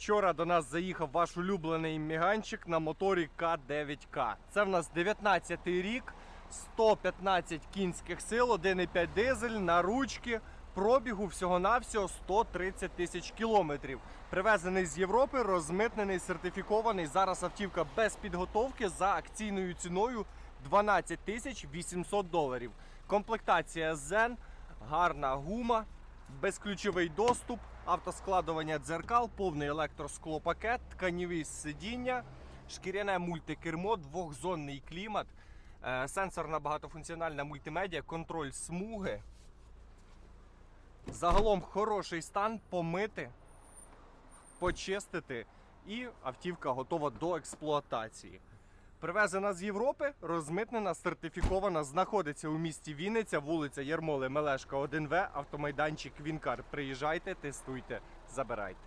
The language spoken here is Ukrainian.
Вчора до нас заїхав ваш улюблений міганчик на моторі К9К. Це в нас 19 рік, 115 кінських сил, 1,5 дизель на ручки. Пробігу всього-навсього 130 тисяч кілометрів. Привезений з Європи, розмитнений, сертифікований. Зараз автівка без підготовки за акційною ціною 12 тисяч 800 доларів. Комплектація Zen, гарна гума, безключовий доступ, автоскладування дзеркал, повний електросклопакет, тканіві сидіння, шкіряне мультикермо, двохзонний клімат, е, сенсорна багатофункціональна мультимедіа, контроль смуги. Загалом хороший стан, помити, почистити, і автівка готова до експлуатації. Привезена з Європи, розмитнена, сертифікована, знаходиться у місті Вінниця, вулиця Ярмоли Мелешка, 1В, автомайданчик Вінкар. Приїжджайте, тестуйте, забирайте.